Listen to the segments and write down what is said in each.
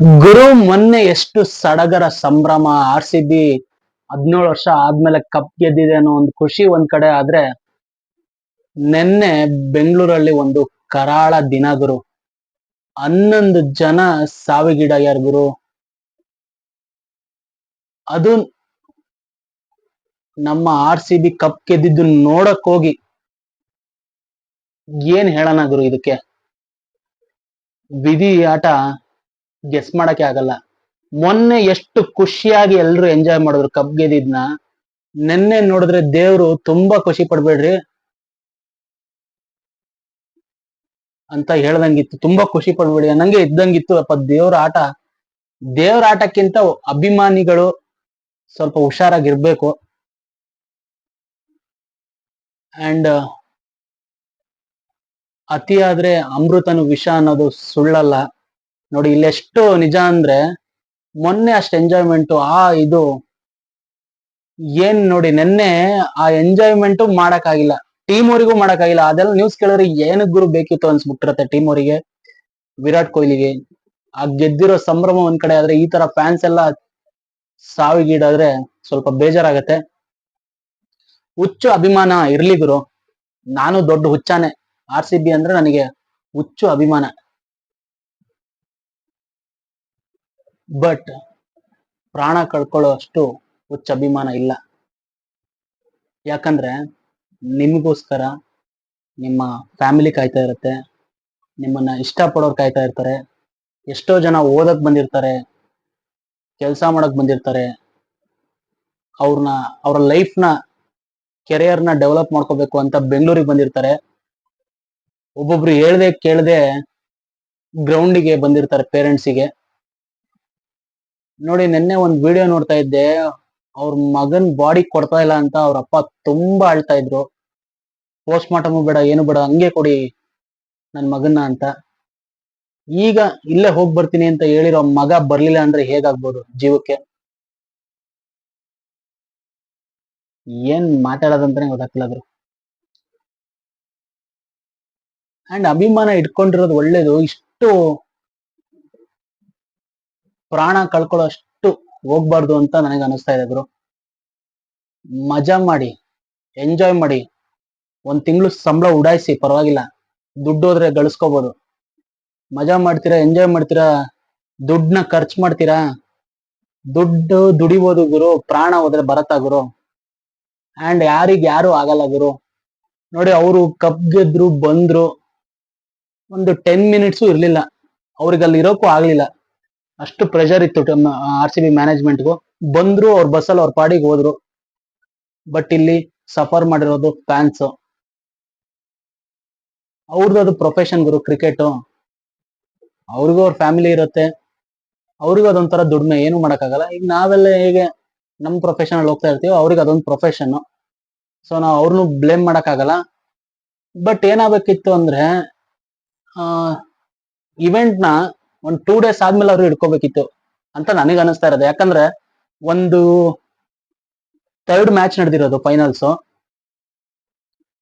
ಗುರು ಮೊನ್ನೆ ಎಷ್ಟು ಸಡಗರ ಸಂಭ್ರಮ ಆರ್ ಸಿ ಬಿ ಹದಿನೇಳು ವರ್ಷ ಆದ್ಮೇಲೆ ಕಪ್ ಗೆದ್ದಿದೆ ಅನ್ನೋ ಒಂದು ಖುಷಿ ಒಂದ್ ಕಡೆ ಆದ್ರೆ, ನಿನ್ನೆ ಬೆಂಗಳೂರಲ್ಲಿ ಒಂದು ಕರಾಳ ದಿನ ಗುರು. ಹನ್ನೊಂದು ಜನ ಸಾವಿಗೀಡಾಗ್ಯಾರ ಗುರು. ಅದು ನಮ್ಮ ಆರ್ ಸಿ ಬಿ ಕಪ್ ಗೆದ್ದಿದ್ದು ನೋಡಕ್ ಹೋಗಿ. ಏನ್ ಹೇಳೋಣ ಗುರು ಇದಕ್ಕೆ? ವಿಧಿ ಆಟ ಗೆಸ್ ಮಾಡಕ್ಕೆ ಆಗಲ್ಲ. ಮೊನ್ನೆ ಎಷ್ಟು ಖುಷಿಯಾಗಿ ಎಲ್ರು ಎಂಜಾಯ್ ಮಾಡಿದ್ರು ಕಬ್ ಗೆದ್ದಿದ್ನ. ನಿನ್ನೆ ನೋಡಿದ್ರೆ ದೇವ್ರು ತುಂಬಾ ಖುಷಿ ಪಡ್ಬೇಡ್ರಿ. ಅಂತ ಹೇಳ್ದಂಗಿತ್ತು. ತುಂಬಾ ಖುಷಿ ಪಡ್ಬೇಡಿ. ನಂಗೆ ಇದ್ದಂಗಿತ್ತು. ಅಪ್ಪ, ದೇವ್ರ ಆಟ. ದೇವ್ರ ಆಟಕ್ಕಿಂತ ಅಭಿಮಾನಿಗಳು ಸ್ವಲ್ಪ ಹುಷಾರಾಗಿರ್ಬೇಕು. ಅಂಡ್ ಅತಿ ಆದ್ರೆ ಅಮೃತನು ವಿಷ ಅನ್ನೋದು ಸುಳ್ಳಲ್ಲ. ನೋಡಿ ಇಲ್ಲೆಷ್ಟು ನಿಜ ಅಂದ್ರೆ ಮೊನ್ನೆ ಅಷ್ಟು ಎಂಜಾಯ್ಮೆಂಟ್ ಆ ಇದು ಏನ್ ನೋಡಿ, ನೆನ್ನೆ ಆ ಎಂಜಾಯ್ಮೆಂಟ್ ಮಾಡಕ್ಕಾಗಿಲ್ಲ. ಟೀಮ್ ಅವರಿಗೂ ಮಾಡಕ್ಕಾಗಿಲ್ಲ. ಅದೆಲ್ಲ ನ್ಯೂಸ್ ಕೇಳಿದ್ರೆ ಏನು ಗುರು ಬೇಕಿತ್ತು ಅನ್ಸ್ಬಿಟ್ಟಿರತ್ತೆ ಟೀಮ್ ಅವರಿಗೆ? ವಿರಾಟ್ ಕೊಹ್ಲಿಗೆ. ಆ ಗೆದ್ದಿರೋ ಸಂಭ್ರಮ ಒಂದ್ ಕಡೆ, ಆದ್ರೆ ಈ ತರ ಫ್ಯಾನ್ಸ್ ಎಲ್ಲ ಸಾವಿಗೀಡಾದ್ರೆ ಸ್ವಲ್ಪ ಬೇಜಾರಾಗತ್ತೆ. ಹುಚ್ಚು ಅಭಿಮಾನ ಇರ್ಲಿ ಗುರು. ನಾನು ದೊಡ್ಡ ಹುಚ್ಚಾನೆ. ಆರ್ ಸಿ ಬಿ ಅಂದ್ರೆ ನನಗೆ ಹುಚ್ಚು ಅಭಿಮಾನ. ಬಟ್ ಪ್ರಾಣ ಕಳ್ಕೊಳ್ಳೋ ಅಷ್ಟು ಹುಚ್ಚ ಅಭಿಮಾನ ಇಲ್ಲ. ಯಾಕಂದ್ರೆ ನಿಮಗೋಸ್ಕರ ನಿಮ್ಮ ಫ್ಯಾಮಿಲಿ ಕಾಯ್ತಾ ಇರುತ್ತೆ, ನಿಮ್ಮನ್ನ ಇಷ್ಟಪಡೋರು ಕಾಯ್ತಾ ಇರ್ತಾರೆ, ಎಷ್ಟೋ ಜನ ಓದಕ್ ಬಂದಿರ್ತಾರೆ, ಕೆಲಸ ಮಾಡಕ್ ಬಂದಿರ್ತಾರೆ ಅವ್ರನ್ನ ಅವ್ರ ಲೈಫ್ನ ಕೆರಿಯರ್ನ ಡೆವಲಪ್ ಮಾಡ್ಕೋಬೇಕು ಅಂತ ಬೆಂಗಳೂರಿಗೆ ಬಂದಿರ್ತಾರೆ. ಒಬ್ಬೊಬ್ರು ಹೇಳ್ದೆ ಕೇಳ್ದೆ ಗ್ರೌಂಡಿಗೆ ಬಂದಿರ್ತಾರೆ ಪೇರೆಂಟ್ಸಿಗೆ ನೋಡಿ, ನಿನ್ನೆ ಒಂದ್ ವಿಡಿಯೋ ನೋಡ್ತಾ ಇದ್ದೆ. ಅವ್ರ ಮಗನ್ ಬಾಡಿ ಕೊಡ್ತಾ ಇಲ್ಲ ಅಂತ ಅವ್ರ ಅಪ್ಪ ತುಂಬಾ ಅಳ್ತಾ ಇದ್ರು. ಪೋಸ್ಟ್ ಮಾರ್ಟಮ್ ಬೇಡ, ಏನು ಬೇಡ, ಹಂಗೆ ಕೊಡಿ ನನ್ ಮಗನ್ನ ಅಂತ. ಈಗ ಇಲ್ಲೇ ಹೋಗಿ ಬರ್ತೀನಿ ಅಂತ ಹೇಳಿರೋ ಮಗ ಬರ್ಲಿಲ್ಲ ಅಂದ್ರೆ ಹೇಗಾಗ್ಬೋದು ಜೀವಕ್ಕೆ? ಏನ್ ಮಾತಾಡೋದಂತಾನೆ ಗೊತ್ತಾಗ್ತಿಲ್ಲ ಅದ್ರು ಅಂಡ್ ಅಭಿಮಾನ ಇಟ್ಕೊಂಡಿರೋದು ಒಳ್ಳೇದು. ಇಷ್ಟು ಪ್ರಾಣ ಕಳ್ಕೊಳ್ಳೋ ಅಷ್ಟು ಹೋಗ್ಬಾರ್ದು ಅಂತ ನನಗೆ ಅನಿಸ್ತಾ ಇದೆ ಗುರು. ಮಜಾ ಮಾಡಿ ಎಂಜಾಯ್ ಮಾಡಿ, ಒಂದ್ ತಿಂಗಳು ಸಂಬಳ ಉಡಾಯಿಸಿ, ಪರವಾಗಿಲ್ಲ. ದುಡ್ಡು ಹೋದ್ರೆ ಗಳಿಸ್ಕೋಬಹುದು ಮಜಾ ಮಾಡ್ತೀರಾ ಎಂಜಾಯ್ ಮಾಡ್ತೀರಾ? ದುಡ್ಡನ್ನ ಖರ್ಚು ಮಾಡ್ತೀರಾ? ದುಡ್ಡು ದುಡಿಬೋದು ಗುರು, ಪ್ರಾಣ ಹೋದ್ರೆ ಬರತ್ತಾ ಗುರು? ಅಂಡ್ ಯಾರಿಗ ಯಾರು ಆಗಲ್ಲ ಗುರು. ನೋಡಿ, ಅವರು ಕಪ್ ಗೆದ್ರು, ಬಂದ್ರು, ಒಂದು ಟೆನ್ ಮಿನಿಟ್ಸು ಇರ್ಲಿಲ್ಲ. ಅವ್ರಿಗೆ ಅಲ್ಲಿ ಆಗ್ಲಿಲ್ಲ. ಅಷ್ಟು ಪ್ರೆಷರ್ ಇತ್ತು ಆರ್ ಸಿ ಬಿ ಮ್ಯಾನೇಜ್ಮೆಂಟ್ಗೂ ಬಂದ್ರು ಅವ್ರ ಬಸ್ಸಲ್ಲಿ ಅವ್ರ ಪಾಡಿಗೆ ಹೋದ್ರು. ಬಟ್ ಇಲ್ಲಿ ಸಫರ್ ಮಾಡಿರೋದು ಫ್ಯಾನ್ಸ್ ಅವ್ರದ್ದು ಅದು ಪ್ರೊಫೆಷನ್ ಗುರು ಕ್ರಿಕೆಟ್ ಅವ್ರಿಗೂ ಅವ್ರ ಫ್ಯಾಮಿಲಿ ಇರುತ್ತೆ. ಅವ್ರಿಗೂ ಅದೊಂಥರ ದುಡಿಮೆ, ಏನು ಮಾಡೋಕ್ಕಾಗಲ್ಲ. ಈಗ ನಾವೆಲ್ಲ ಹೇಗೆ ನಮ್ ಪ್ರೊಫೆಷನ್ ಅಲ್ಲಿ ಹೋಗ್ತಾ ಇರ್ತೀವಿ, ಅವ್ರಿಗೆ ಅದೊಂದು ಪ್ರೊಫೆಷನ್ ಸೊ ನಾವು ಅವ್ರನ್ನೂ ಬ್ಲೇಮ್ ಮಾಡಕ್ಕಾಗಲ್ಲ. ಬಟ್ ಏನಾಗಬೇಕಿತ್ತು ಅಂದ್ರೆ, ಆ ಇವೆಂಟ್ನ ಒಂದ್ ಟೂ ಡೇಸ್ ಆದ್ಮೇಲೆ ಅವ್ರು ಹಿಡ್ಕೋಬೇಕಿತ್ತು ಅಂತ ನನಗೆ ಅನಿಸ್ತಾ ಇರೋದು. ಯಾಕಂದ್ರೆ ಒಂದು ಥರ್ಡ್ ಮ್ಯಾಚ್ ನಡೆದಿರೋದು ಫೈನಲ್ಸ್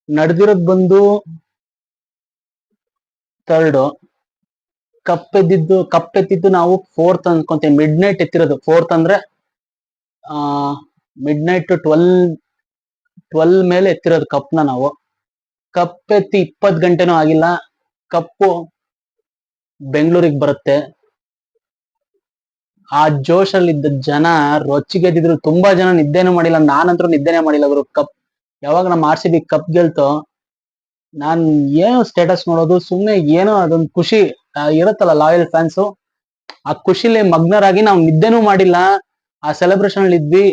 ನಡೆದಿರೋದು ಬಂದು ಥರ್ಡ್ ಕಪ್ ಎದ್ದಿದ್ದು, ಕಪ್ ಎತ್ತಿದ್ದು ನಾವು ಫೋರ್ತ್ ಅನ್ಕೊಂತೀವಿ. ಮಿಡ್ ನೈಟ್ ಎತ್ತಿರೋದು. ಫೋರ್ತ್ ಅಂದ್ರೆ, ಆ ಮಿಡ್ ನೈಟ್ ಟ್ವೆಲ್ ಟ್ವೆಲ್ ಮೇಲೆ ಎತ್ತಿರೋದು ಕಪ್ನ ನಾವು. ಕಪ್ ಎತ್ತಿ ಇಪ್ಪತ್ ಗಂಟೆನೂ ಆಗಿಲ್ಲ. ಕಪ್ಪು ಬೆಂಗಳೂರಿಗೆ ಬರುತ್ತೆ. ಆ ಜೋಶಲ್ಲಿದ್ದ ಜನ ರೊಚ್ಚಿಗೆದ್ದಿದ್ರು. ತುಂಬಾ ಜನ ನಿದ್ದೆನೂ ಮಾಡಿಲ್ಲ. ನಾನಂತರೂ ನಿದ್ದೆನೆ ಮಾಡಿಲ್ಲ ಅವರು ಕಪ್, ಯಾವಾಗ ನಮ್ಮ ಆರ್ ಸಿ ಬಿ ಕಪ್ ಗೆಲ್ತೋ, ನಾನ್ ಏನೋ ಸ್ಟೇಟಸ್ ನೋಡೋದು, ಸುಮ್ನೆ ಏನೋ ಅದೊಂದು ಖುಷಿ. ಇರುತ್ತಲ್ಲ ಲಾಯಲ್ ಫ್ಯಾನ್ಸ್ ಆ ಖುಷಿಲಿ ಮಗ್ನರಾಗಿ ನಾವು ನಿದ್ದೆನೂ ಮಾಡಿಲ್ಲ. ಆ ಸೆಲೆಬ್ರೇಷನ್ ಅಲ್ಲಿ ಇದ್ವಿ.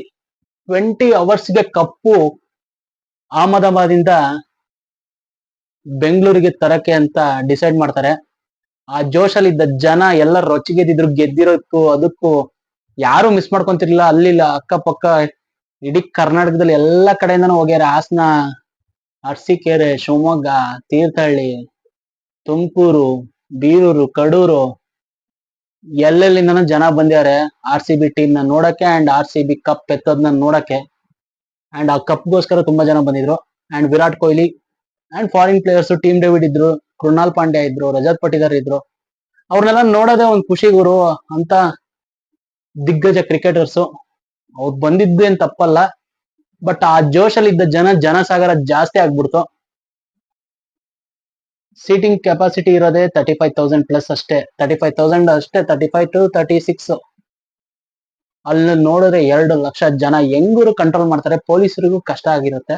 ಟ್ವೆಂಟಿ ಅವರ್ಸ್ಗೆ ಕಪ್ಪು ಅಹಮದಾಬಾದಿಂದ ಬೆಂಗಳೂರಿಗೆ ತರಕ್ಕೆ ಅಂತ ಡಿಸೈಡ್ ಮಾಡ್ತಾರೆ. ಆ ಜೋಶಲ್ಲಿ ಇದ್ದ ಜನ ಎಲ್ಲ ರೊಚ್ಚಿಗೆದ್ದಿದ್ರು ಗೆದ್ದಿರೋದಕ್ಕೂ ಅದಕ್ಕೂ ಯಾರು ಮಿಸ್ ಮಾಡ್ಕೊಂತಿರ್ಲಿಲ್ಲ. ಅಲ್ಲಿಲ್ಲ, ಅಕ್ಕಪಕ್ಕ, ಇಡೀ ಕರ್ನಾಟಕದಲ್ಲಿ ಎಲ್ಲಾ ಕಡೆಯಿಂದನೂ ಹೋಗ್ಯಾರ. ಹಾಸನ, ಅರ್ಸಿಕೆರೆ, ಶಿವಮೊಗ್ಗ, ತೀರ್ಥಹಳ್ಳಿ, ತುಮಕೂರು, ಬೀರೂರು, ಕಡೂರು, ಎಲ್ಲೆಲ್ಲಿಂದನೂ ಜನ ಬಂದಿದ್ದಾರೆ ಆರ್ ಸಿ ಬಿ ಟೀಮ್ನ ನೋಡಕ್ಕೆ and R C B cup ಎತ್ತೋದ್ನ ನೋಡಕ್ಕೆ. ಅಂಡ್ ಆ ಕಪ್ಗೋಸ್ಕರ ತುಂಬಾ ಜನ ಬಂದಿದ್ರು. And Virat Kohli and foreign players team David ಇದ್ರು ಕೃಣಾಲ್ ಪಾಂಡ್ಯ ಇದ್ರು, ರಜತ್ ಪಟಿದಾರ್ ಇದ್ರು, ಅವ್ರನ್ನೆಲ್ಲ ನೋಡೋದೇ ಒಂದ್ ಖುಷಿ ಗುರು ಅಂತ ದಿಗ್ಗಜ ಕ್ರಿಕೆಟರ್ಸ್ ಅವ್ರು ಬಂದಿದ್ದೇನ್ ತಪ್ಪಲ್ಲ ಬಟ್ ಆ ಜೋಶಲ್ಲಿ ಇದ್ದ ಜನ ಜನಸಾಗರ ಜಾಸ್ತಿ ಆಗ್ಬಿಡ್ತು. ಸೀಟಿಂಗ್ ಕೆಪಾಸಿಟಿ ಇರೋದೇ ತರ್ಟಿ ಫೈವ್ ತೌಸಂಡ್ ಪ್ಲಸ್ ಅಷ್ಟೇ ತರ್ಟಿ ಫೈವ್ ತೌಸಂಡ್ ಅಷ್ಟೇ thirty five to thirty six ಅಲ್ಲಿ ನೋಡಿದ್ರೆ ಎರಡು ಲಕ್ಷ ಜನ ಹೆಂಗೂ ಕಂಟ್ರೋಲ್ ಮಾಡ್ತಾರೆ, ಪೊಲೀಸರಿಗೂ ಕಷ್ಟ ಆಗಿರುತ್ತೆ.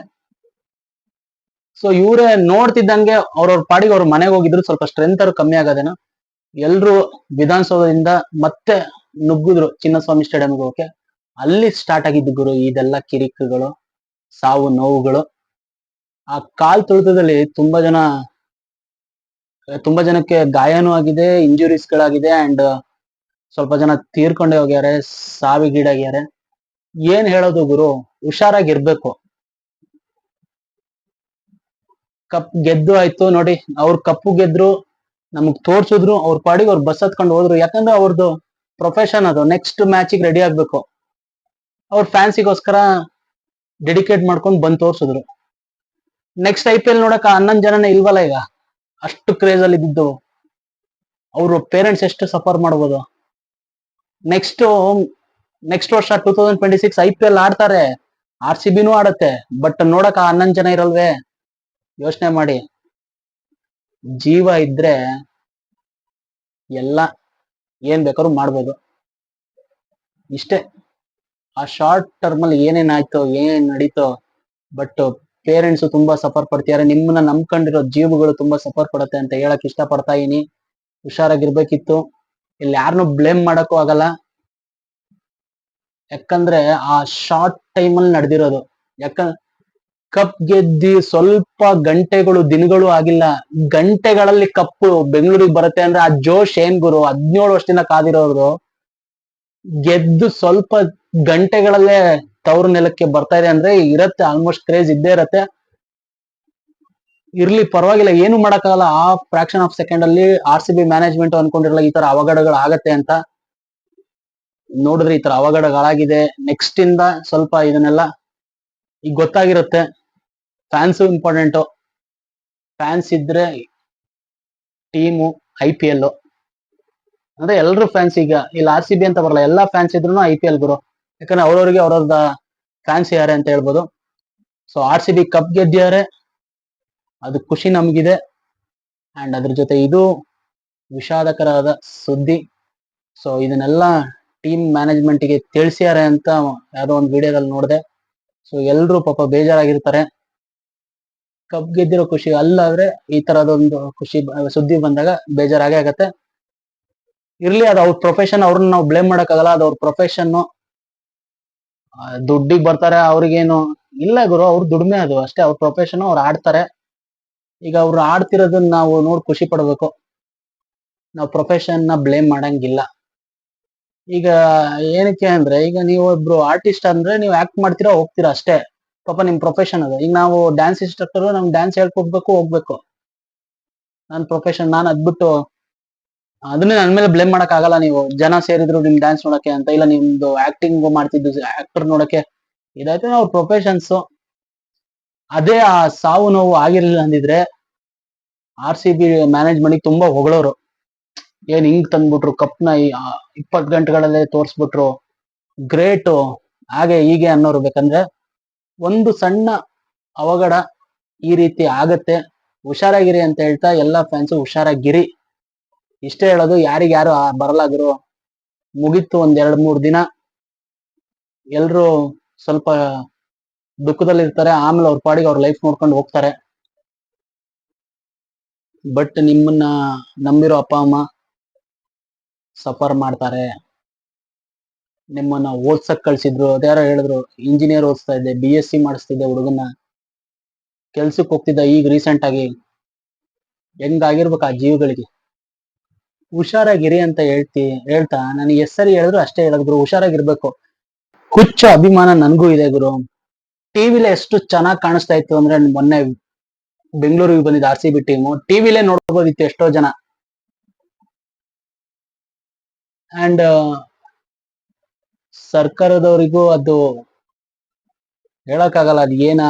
ಸೊ ಇವರೇ ನೋಡ್ತಿದ್ದಂಗೆ ಅವ್ರವ್ರ ಪಾಡಿಗೆ ಅವ್ರ ಮನೆಗೆ ಹೋಗಿದ್ರು, ಸ್ವಲ್ಪ ಸ್ಟ್ರೆಂತ್ ಅವ್ರು ಕಮ್ಮಿ ಆಗೋದೇನೋ. ಎಲ್ರು ವಿಧಾನಸೌಧದಿಂದ ಮತ್ತೆ ನುಗ್ಗಿದ್ರು ಚಿನ್ನಸ್ವಾಮಿ ಸ್ಟೇಡಿಯಂಗೆ ಹೋಗಕ್ಕೆ. ಅಲ್ಲಿ ಸ್ಟಾರ್ಟ್ ಆಗಿದ್ದು ಗುರು, ಇದೆಲ್ಲ ಕಿರಿಕುಗಳು ಸಾವು ನೋವುಗಳು. ಆ ಕಾಲ್ ತುಳಿತದಲ್ಲಿ ತುಂಬಾ ಜನ, ತುಂಬಾ ಜನಕ್ಕೆ ಗಾಯನೂ ಆಗಿದೆ ಇಂಜುರೀಸ್ ಗಳಾಗಿದೆ ಅಂಡ್ ಸ್ವಲ್ಪ ಜನ ತೀರ್ಕೊಂಡೇ ಹೋಗ್ಯಾರೆ, ಸಾವಿಗೀಡಾಗ್ಯಾರೆ. ಏನ್ ಹೇಳೋದು ಗುರು ಹುಷಾರಾಗಿರ್ಬೇಕು ಕಪ್ ಗೆದ್ದು ಆಯ್ತು ನೋಡಿ. ಅವ್ರ ಕಪ್ಪು ಗೆದ್ರು, ನಮಗ್ ತೋರ್ಸಿದ್ರು, ಅವ್ರ ಪಾಡಿಗೆ ಅವ್ರು ಬಸ್ ಹತ್ಕೊಂಡು ಹೋದ್ರು. ಯಾಕಂದ್ರೆ ಅವ್ರದ್ದು ಪ್ರೊಫೆಷನ್ ಅದು. ನೆಕ್ಸ್ಟ್ ಮ್ಯಾಚಿಗೆ ರೆಡಿ ಆಗ್ಬೇಕು. ಅವ್ರ ಫ್ಯಾನ್ಸಿಗೋಸ್ಕರ ಡೆಡಿಕೇಟ್ ಮಾಡ್ಕೊಂಡು ಬಂದ್ ತೋರ್ಸಿದ್ರು. ನೆಕ್ಸ್ಟ್ ಐ ಪಿ ಎಲ್ ನೋಡಕ್ ಹನ್ನೊಂದ್ ಜನನೇ ಇಲ್ವಲ್ಲ ಈಗ? ಅಷ್ಟು ಕ್ರೇಜ್ ಅಲ್ಲಿ ಇದ್ದಿದ್ದು ಅವ್ರ ಪೇರೆಂಟ್ಸ್ ಎಷ್ಟು ಸಫರ್ ಮಾಡ್ಬೋದು? ನೆಕ್ಸ್ಟ್ ನೆಕ್ಸ್ಟ್ ವರ್ಷ two thousand twenty six I P L ಆಡ್ತಾರೆ ಆರ್ ಸಿ ಬಿನೂ ಆಡತ್ತೆ. ಬಟ್ ನೋಡಕ್ ಹನ್ನೊಂದ್ ಜನ ಇರಲ್ವೇ? ಯೋಚನೆ ಮಾಡಿ. ಜೀವ ಇದ್ರೆ ಎಲ್ಲ ಏನ್ ಬೇಕಾದ್ರೂ ಮಾಡ್ಬೋದು. ಇಷ್ಟೇ. ಆ ಶಾರ್ಟ್ ಟರ್ಮ್ ಅಲ್ಲಿ ಏನೇನ್ ಆಯ್ತೋ ಏನೇನ್ ನಡೀತೋ ಬಟ್ ಪೇರೆಂಟ್ಸ್ ತುಂಬಾ ಸಫರ್ ಪಡ್ತಿದ್ದಾರೆ ನಿಮ್ಮನ್ನ ನಂಬ್ಕೊಂಡಿರೋ ಜೀವಗಳು ತುಂಬಾ ಸಫರ್ ಪಡುತ್ತೆ ಅಂತ ಹೇಳಕ್ ಇಷ್ಟ ಪಡ್ತಾ ಇದೀನಿ. ಹುಷಾರಾಗಿರ್ಬೇಕಿತ್ತು. ಇಲ್ಲಿ ಯಾರನ್ನೂ ಬ್ಲೇಮ್ ಮಾಡಕ್ಕೂ ಆಗಲ್ಲ. ಯಾಕಂದ್ರೆ ಆ ಶಾರ್ಟ್ ಟೈಮ್ ಅಲ್ಲಿ ನಡೆದಿರೋದು. ಯಾಕ ಕಪ್ ಗೆದ್ದಿ ಸ್ವಲ್ಪ ಗಂಟೆಗಳು ದಿನಗಳು ಆಗಿಲ್ಲ, ಗಂಟೆಗಳಲ್ಲಿ ಕಪ್ಪು ಬೆಂಗಳೂರಿಗೆ ಬರುತ್ತೆ ಅಂದ್ರೆ ಆ ಜೋಶ್ ಏನ್ ಗುರು ಹದಿನೇಳು ವರ್ಷದಿಂದ ಕಾದಿರೋರು ಗೆದ್ದು ಸ್ವಲ್ಪ ಗಂಟೆಗಳಲ್ಲೇ ತವರು ನೆಲಕ್ಕೆ ಬರ್ತಾ ಇದೆ ಅಂದ್ರೆ ಇರತ್ತೆ ಆಲ್ಮೋಸ್ಟ್ ಕ್ರೇಜ್ ಇದ್ದೇ ಇರತ್ತೆ. ಇರ್ಲಿ, ಪರವಾಗಿಲ್ಲ, ಏನು ಮಾಡಕ್ಕಾಗಲ್ಲ. ಆ ಫ್ರಾಕ್ಷನ್ ಆಫ್ ಸೆಕೆಂಡ್ ಅಲ್ಲಿ ಆರ್ ಸಿ ಬಿ ಮ್ಯಾನೇಜ್ಮೆಂಟ್ ಅನ್ಕೊಂಡಿರಲ್ಲ, ಈ ತರ ಅವಘಡಗಳು ಆಗತ್ತೆ ಅಂತ ನೋಡಿದ್ರೆ ಈ ತರ ಅವಘಡಗಳಾಗಿದೆ. ನೆಕ್ಸ್ಟ್ ಇಂದ ಸ್ವಲ್ಪ ಇದನ್ನೆಲ್ಲ ಈಗ ಗೊತ್ತಾಗಿರುತ್ತೆ ಫ್ಯಾನ್ಸು ಇಂಪಾರ್ಟೆಂಟು ಫ್ಯಾನ್ಸ್ ಇದ್ರೆ ಟೀಮು ಐ ಪಿ ಎಲ್ ಅಂದ್ರೆ ಎಲ್ರು ಫ್ಯಾನ್ಸ್ ಈಗ, ಇಲ್ಲಿ ಆರ್ ಸಿ ಬಿ ಅಂತ ಬರಲ್ಲ, ಎಲ್ಲ ಫ್ಯಾನ್ಸ್ ಇದ್ರು ಐ ಪಿ ಎಲ್ ಗುರು. ಯಾಕಂದ್ರೆ ಅವ್ರವ್ರಿಗೆ ಅವ್ರವ್ರದ ಫ್ಯಾನ್ಸ್ ಯಾರೆ ಅಂತ ಹೇಳ್ಬೋದು. So R C B cup ಗೆದ್ದಿದ್ದಾರೆ, ಅದು ಖುಷಿ ನಮ್ಗಿದೆ. ಅಂಡ್ ಅದ್ರ ಜೊತೆ ಇದು ವಿಷಾದಕರವಾದ ಸುದ್ದಿ. ಸೊ ಇದನ್ನೆಲ್ಲ ಟೀಮ್ ಮ್ಯಾನೇಜ್ಮೆಂಟ್ಗೆ ತಿಳಿಸ್ಯಾರೆ ಅಂತ ಯಾವುದೋ ಒಂದು ವಿಡಿಯೋದಲ್ಲಿ ನೋಡಿದೆ. ಸೊ ಎಲ್ರು ಪಾಪ ಬೇಜಾರಾಗಿರ್ತಾರೆ. ಕಬ್ ಗೆದ್ದಿರೋ ಖುಷಿ ಅಲ್ಲಾದ್ರೆ ಈ ತರದೊಂದು ಖುಷಿ ಸುದ್ದಿ ಬಂದಾಗ ಬೇಜಾರಾಗೇ ಆಗತ್ತೆ. ಇರ್ಲಿ, ಅದು ಅವ್ರ ಪ್ರೊಫೆಷನ್ ಅವ್ರನ್ನ ನಾವು ಬ್ಲೇಮ್ ಮಾಡಕ್ಕಾಗಲ್ಲ, ಅದು ಅವ್ರ ಪ್ರೊಫೆಷನ್ ದುಡ್ಡಿಗೆ ಬರ್ತಾರೆ, ಅವ್ರಿಗೇನು ಇಲ್ಲ ಗುರು, ಅವ್ರ ದುಡಿಮೆ ಅದು. ಅಷ್ಟೇ, ಅವ್ರ ಪ್ರೊಫೆಷನ್ ಅವ್ರು ಆಡ್ತಾರೆ. ಈಗ ಅವ್ರು ಆಡ್ತಿರೋದನ್ನ ನಾವು ನೋಡಿ ಖುಷಿ ಪಡ್ಬೇಕು. ನಾವು ನ ಬ್ಲೇಮ್ ಮಾಡಂಗಿಲ್ಲ. ಈಗ ಏನಕ್ಕೆ ಅಂದ್ರೆ, ಈಗ ನೀವು ಒಬ್ರು ಆರ್ಟಿಸ್ಟ್ ಅಂದ್ರೆ ನೀವು ಆಕ್ಟ್ ಮಾಡ್ತೀರಾ, ಹೋಗ್ತೀರಾ ಅಷ್ಟೇ. ಪಾಪ ನಿಮ್ ಪ್ರೊಫೆಷನ್ ಅದು. ಈಗ ನಾವು ಡ್ಯಾನ್ಸ್ ಇನ್ಸ್ಟ್ರಕ್ಟರ್ ನಮ್ಗೆ ಡ್ಯಾನ್ಸ್ ಹೇಳ್ಕೊಡ್ಬೇಕು ಹೋಗ್ಬೇಕು ನನ್ನ ಪ್ರೊಫೆಷನ್ ನಾನು ಅದ್ಬಿಟ್ಟು ಅದನ್ನೇ ನನ್ ಮೇಲೆ ಬ್ಲೇಮ್ ಮಾಡಕ್ ಆಗಲ್ಲ ನೀವು. ಜನ ಸೇರಿದ್ರು ನಿಮ್ ಡ್ಯಾನ್ಸ್ ನೋಡಕ್ಕೆ ಅಂತ. ಇಲ್ಲ ನಿಮ್ದು ಆಕ್ಟಿಂಗ್ ಮಾಡ್ತಿದ್ದು ಆಕ್ಟರ್ ನೋಡಕ್ಕೆ. ಇದಾಯ್ತು ಅವ್ರ ಪ್ರೊಫೆಷನ್ಸ್ ಅದೇ ಆ ಸಾವು ನೋವು ಆಗಿರ್ಲಿಲ್ಲ ಅಂದಿದ್ರೆ ಆರ್ ಸಿ ಬಿ ಮ್ಯಾನೇಜ್ಮೆಂಟ್ ತುಂಬಾ ಹೊಗಳೋರು. ಏನ್ ಹಿಂಗ್ ತಂದ್ಬಿಟ್ರು, ಕಪ್ನ ಇಪ್ಪತ್ ಗಂಟೆಗಳಲ್ಲೇ ತೋರಿಸ್ಬಿಟ್ರು. ಗ್ರೇಟು ಹಾಗೆ ಹೀಗೆ ಅನ್ನೋರು ಬೇಕಂದ್ರೆ, ಒಂದು ಸಣ್ಣ ಅವಘಡ ಈ ರೀತಿ ಆಗತ್ತೆ. ಹುಷಾರಾಗಿರಿ ಅಂತ ಹೇಳ್ತಾ ಎಲ್ಲಾ ಫ್ಯಾನ್ಸು ಹುಷಾರಾಗಿರಿ. ಇಷ್ಟೇ ಹೇಳೋದು ಯಾರಿಗ್ಯಾರು ಗುರು ಮುಗೀತು ಒಂದ್ ಎರಡ್ ಮೂರ್ ದಿನ. ಎಲ್ರು ಸ್ವಲ್ಪ ದುಃಖದಲ್ಲಿ ಇರ್ತಾರೆ ಆಮೇಲೆ ಅವ್ರ ಪಾಡಿಗೆ ಅವ್ರ ಲೈಫ್ ನೋಡ್ಕೊಂಡು ಹೋಗ್ತಾರೆ. ಬಟ್ ನಿಮ್ಮನ್ನ ನಂಬಿರೋ ಅಪ್ಪ, ಅಮ್ಮ ಸಫರ್ ಮಾಡ್ತಾರೆ. ನಿಮ್ಮನ್ನ ಓದ್ಸಕ್ ಕಳ್ಸಿದ್ರು ಅದ್ಯಾರೋ ಹೇಳಿದ್ರು ಇಂಜಿನಿಯರ್ ಓದಿಸ್ತಾ ಇದ್ದೆ ಬಿ ಎಸ್ ಸಿ ಮಾಡಿಸ್ತಿದ್ದೆ ಹುಡುಗನ ಕೆಲ್ಸಕ್ಕೆ ಹೋಗ್ತಿದ್ದ ಈಗ ರೀಸೆಂಟ್ ಆಗಿ. ಹೆಂಗಾಗಿರ್ಬೇಕು ಆ ಜೀವಗಳಿಗೆ? ಹುಷಾರಾಗಿರಿ ಅಂತ ಹೇಳ್ತಿ, ಹೇಳ್ತಾ, ನನಗೆ ಎಸ್ಸರಿ ಸರಿ ಹೇಳಿದ್ರು ಅಷ್ಟೇ ಹೇಳಿದ್ರು ಗುರು, ಹುಷಾರಾಗಿರ್ಬೇಕು. ಹುಚ್ಚ ಅಭಿಮಾನ ನನಗೂ ಇದೆ ಗುರು. ಟಿವಿಲೆ ಎಷ್ಟು ಚೆನ್ನಾಗಿ ಕಾಣಿಸ್ತಾ ಇತ್ತು ಅಂದ್ರೆ ಮೊನ್ನೆ ಬೆಂಗಳೂರಿಗೆ ಬಂದಿದ್ದ ಆರ್ ಸಿ ಬಿ ಟೀಮು ಟಿವಿಲೇ ನೋಡ್ಬೋದಿತ್ತು ಎಷ್ಟೋ ಜನ. ಅಂಡ್ ಸರ್ಕಾರದವರಿಗೂ ಅದು ಹೇಳಕ್ಕಾಗಲ್ಲ. ಅದ್ ಏನ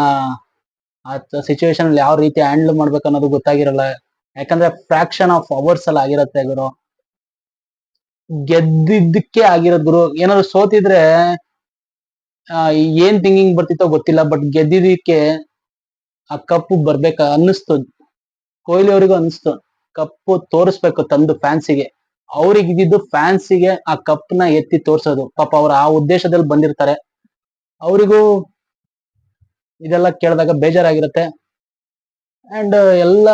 ಆ ಸಿಚುವೇಶನ್ ಯಾವ ರೀತಿ ಹ್ಯಾಂಡಲ್ ಮಾಡ್ಬೇಕು ಅನ್ನೋದು ಗೊತ್ತಾಗಿರಲ್ಲ. ಯಾಕಂದ್ರೆ ಫ್ರಾಕ್ಷನ್ ಆಫ್ ಅವರ್ಸ್ ಅಲ್ಲಿ ಆಗಿರತ್ತೆ ಗುರು. ಗೆದ್ದಿದ್ದಕ್ಕೆ ಆಗಿರೋದ್ ಗುರು. ಏನಾದ್ರು ಸೋತಿದ್ರೆ ಏನ್ ಥಿಂಕಿಂಗ್ ಬರ್ತಿತ್ತೋ ಗೊತ್ತಿಲ್ಲ. ಬಟ್ ಗೆದ್ದಿದ್ದಕ್ಕೆ ಆ ಕಪ್ಪು ಬರ್ಬೇಕ ಅನ್ನಿಸ್ತು. ಕೊಹ್ಲಿ ಅವ್ರಿಗೂ ಅನ್ನಿಸ್ತು. ಕಪ್ಪು ತೋರಿಸ್ಬೇಕು ತಂದು ಫ್ಯಾನ್ಸಿಗೆ ಅವ್ರಿಗೆ ಫ್ಯಾನ್ಸಿಗೆ ಆ ಕಪ್ನ ಎತ್ತಿ ತೋರ್ಸೋದು. ಪಾಪ ಅವ್ರು ಆ ಉದ್ದೇಶದಲ್ಲಿ ಬಂದಿರ್ತಾರೆ. ಅವರಿಗೂ ಇದೆಲ್ಲ ಕೇಳಿದಾಗ ಬೇಜಾರಾಗಿರುತ್ತೆ. ಅಂಡ್ ಎಲ್ಲ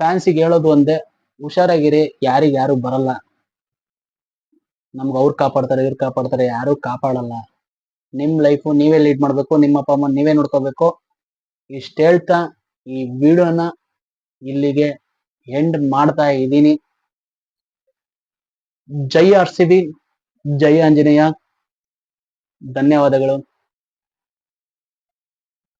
ಫ್ಯಾನ್ಸಿಗೆ ಹೇಳೋದು ಒಂದೇ, ಹುಷಾರಾಗಿರಿ, ಯಾರಿಗೆ ಯಾರು ಬರಲ್ಲ. ನಮ್ಗೆ ಅವ್ರು ಕಾಪಾಡ್ತಾರೆ, ಇವ್ರು ಕಾಪಾಡ್ತಾರೆ, ಯಾರು ಕಾಪಾಡಲ್ಲ. ನಿಮ್ ಲೈಫು ನೀವೇ ಲೀಡ್ ಮಾಡ್ಬೇಕು, ನಿಮ್ಮ ಅಪ್ಪ, ಅಮ್ಮ ನೀವೇ ನೋಡ್ಕೋಬೇಕು. ಇಷ್ಟ ಹೇಳ್ತಾ ಈ ವಿಡಿಯೋನ ಇಲ್ಲಿಗೆ ಎಂಡ್ ಮಾಡ್ತಾ ಇದ್ದೀನಿ. ಜೈ ಆರ್ ಸಿ ಬಿ ಜೈ ಆಂಜನೇಯ ಧನ್ಯವಾದಗಳು.